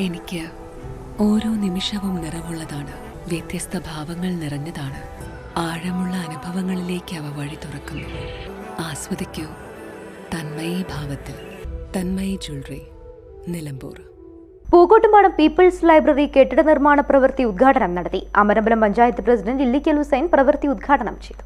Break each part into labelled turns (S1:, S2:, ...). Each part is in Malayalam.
S1: എനിക്ക് ഓരോ നിമിഷവും നിറവുള്ളതാണ്. വ്യത്യസ്ത ഭാവങ്ങൾ നിറഞ്ഞതാണ്. ആഴമുള്ള അനുഭവങ്ങളിലേക്ക് അവ വഴി തുറക്കുന്നു. ആസ്വദിക്കൂ. തന്മയി ഭാവത്തിൽ. Thanmayi jewellery. Nilambur.
S2: Pookkottumpadam peoples library കെട്ടിട നിർമ്മാണ പ്രവൃത്തി ഉദ്ഘാടനം നടത്തി അമരമ്പലം പഞ്ചായത്ത് പ്രസിഡന്റ് ഇല്ലിക്കൽ ഹുസൈൻ പ്രവൃത്തി ഉദ്ഘാടനം ചെയ്തു.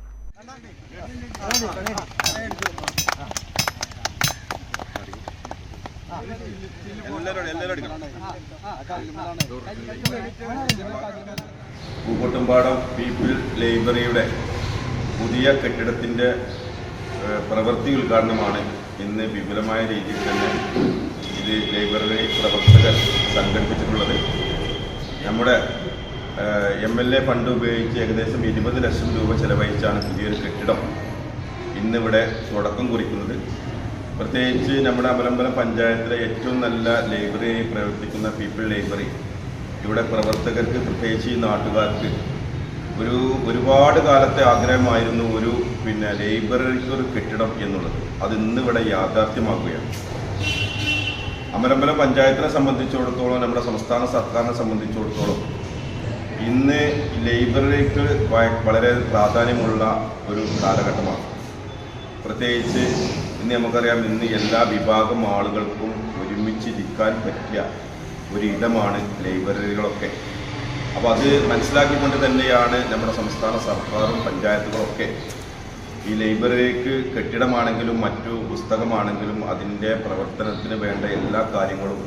S3: പൂക്കോട്ടുംപാടം പീപ്പിൾ ലൈബ്രറിയുടെ പുതിയ കെട്ടിടത്തിന്റെ പ്രവൃത്തി ഉദ്ഘാടനമാണ് ഇന്ന് വിപുലമായ രീതിയിൽ തന്നെ ഇത് ലൈബ്രറി പ്രവർത്തകർ സംഘടിപ്പിച്ചിട്ടുള്ളത്. നമ്മുടെ എം എൽ എ ഫണ്ട് ഉപയോഗിച്ച് ഏകദേശം ഇരുപത് ലക്ഷം രൂപ ചെലവഴിച്ചാണ് പുതിയൊരു കെട്ടിടം ഇന്നിവിടെ തുടക്കം കുറിക്കുന്നത്. പ്രത്യേകിച്ച് നമ്മുടെ അമലമ്പലം പഞ്ചായത്തിലെ ഏറ്റവും നല്ല ലൈബ്രറിയായി പ്രവർത്തിക്കുന്ന പീപ്പിൾ ലൈബ്രറി ഇവിടെ പ്രവർത്തകർക്ക് പ്രത്യേകിച്ച് ഈ നാട്ടുകാർക്ക് ഒരു ഒരുപാട് കാലത്തെ ആഗ്രഹമായിരുന്നു ഒരു പിന്നെ ലൈബ്രറിക്ക് ഒരു കെട്ടിടം എന്നുള്ളത്. അത് ഇന്നിവിടെ യാഥാർത്ഥ്യമാക്കുകയാണ്. അമരമ്പലം പഞ്ചായത്തിനെ സംബന്ധിച്ചിടത്തോളം നമ്മുടെ സംസ്ഥാന സർക്കാരിനെ സംബന്ധിച്ചിടത്തോളം ഇന്ന് ലൈബ്രറിക്ക് വളരെ പ്രാധാന്യമുള്ള ഒരു കാലഘട്ടമാണ്. പ്രത്യേകിച്ച് ഇന്ന് നമുക്കറിയാം ഇന്ന് എല്ലാ വിഭാഗം ആളുകൾക്കും ഒരുമിച്ചിരിക്കാൻ പറ്റിയ ഒരു ഇടമാണ് ലൈബ്രറികളൊക്കെ. അപ്പോൾ അത് മനസ്സിലാക്കിക്കൊണ്ട് തന്നെയാണ് നമ്മുടെ സംസ്ഥാന സർക്കാരും പഞ്ചായത്തുകളൊക്കെ ഈ ലൈബ്രറിക്ക് കെട്ടിടമാണെങ്കിലും മറ്റു പുസ്തകമാണെങ്കിലും അതിന്റെ പ്രവർത്തനത്തിന് വേണ്ട എല്ലാ കാര്യങ്ങളും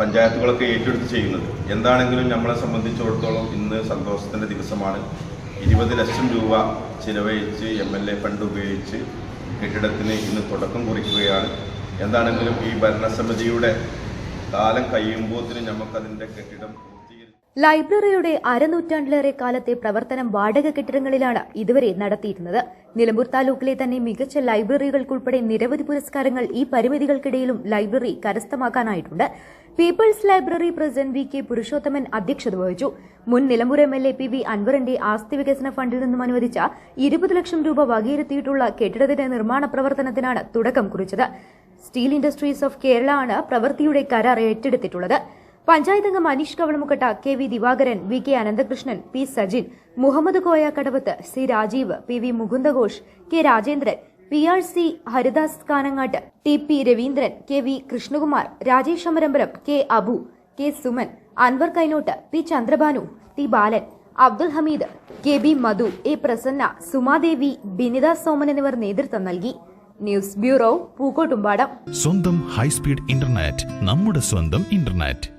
S3: പഞ്ചായത്തുകളൊക്കെ ഏറ്റെടുത്ത് ചെയ്യുന്നത്. എന്താണെങ്കിലും നമ്മളെ സംബന്ധിച്ചിടത്തോളം ഇന്ന് സന്തോഷത്തിന്റെ ദിവസമാണ്. ഇരുപത് ലക്ഷം രൂപ ചിലവഴിച്ച് എം എൽ എ ഫണ്ട് ഉപയോഗിച്ച് കെട്ടിടത്തിന് ഇന്ന് തുടക്കം കുറിക്കുകയാണ്. എന്താണെങ്കിലും ഈ ഭരണസമിതിയുടെ കാലം കഴിയുമ്പോൾ നമുക്കതിന്റെ കെട്ടിടം
S2: ലൈബ്രറിയുടെ അരനൂറ്റാണ്ടിലേറെ കാലത്തെ പ്രവർത്തനം വാടക കെട്ടിടങ്ങളിലാണ് ഇതുവരെ നടത്തിയിരുന്നത്. നിലമ്പൂർ താലൂക്കിലെ തന്നെ മികച്ച ലൈബ്രറികൾക്കുൾപ്പെടെ നിരവധി പുരസ്കാരങ്ങൾ ഈ പരിമിതികൾക്കിടയിലും library കരസ്ഥമാക്കാനായിട്ടുണ്ട്. Peoples library president V K Purushothaman അധ്യക്ഷത വഹിച്ചു. മുൻ Nilambur M L A P V അൻവറിന്റെ ആസ്തി വികസന ഫണ്ടിൽ നിന്നും അനുവദിച്ച ഇരുപത് ലക്ഷം രൂപ വകയിരുത്തിയിട്ടുള്ള കെട്ടിടത്തിന്റെ നിർമ്മാണ പ്രവർത്തനത്തിനാണ് തുടക്കം കുറിച്ചത്. സ്റ്റീൽ ഇൻഡസ്ട്രീസ് ഓഫ് കേരള ആണ് പ്രവൃത്തിയുടെ കരാർ ഏറ്റെടുത്തിട്ടുള്ളത്. പഞ്ചായത്ത് അംഗം Aneesh Kavalamukkatta K V Divakaran V K Ananthakrishnan P Sajin Muhammad Koya Kadavath C Rajeev P V Mukundaghosh K Rajendran P R C Haridas Kanangatt T P Raveendran K V Krishnakumar Rajesh Amarambalam K Abu K Suman Anwar Kainott P Chandrabhanu T Balan Abdul Hameed K B Madhu A Prasanna Sumadevi Binitha Soman എന്നിവർ നേതൃത്വം നൽകി. News bureau Pookkottumpadam.
S4: സ്വന്തം ഹൈസ്പീഡ് ഇന്റർനെറ്റ് നമ്മുടെ സ്വന്തം ഇന്റർനെറ്റ്.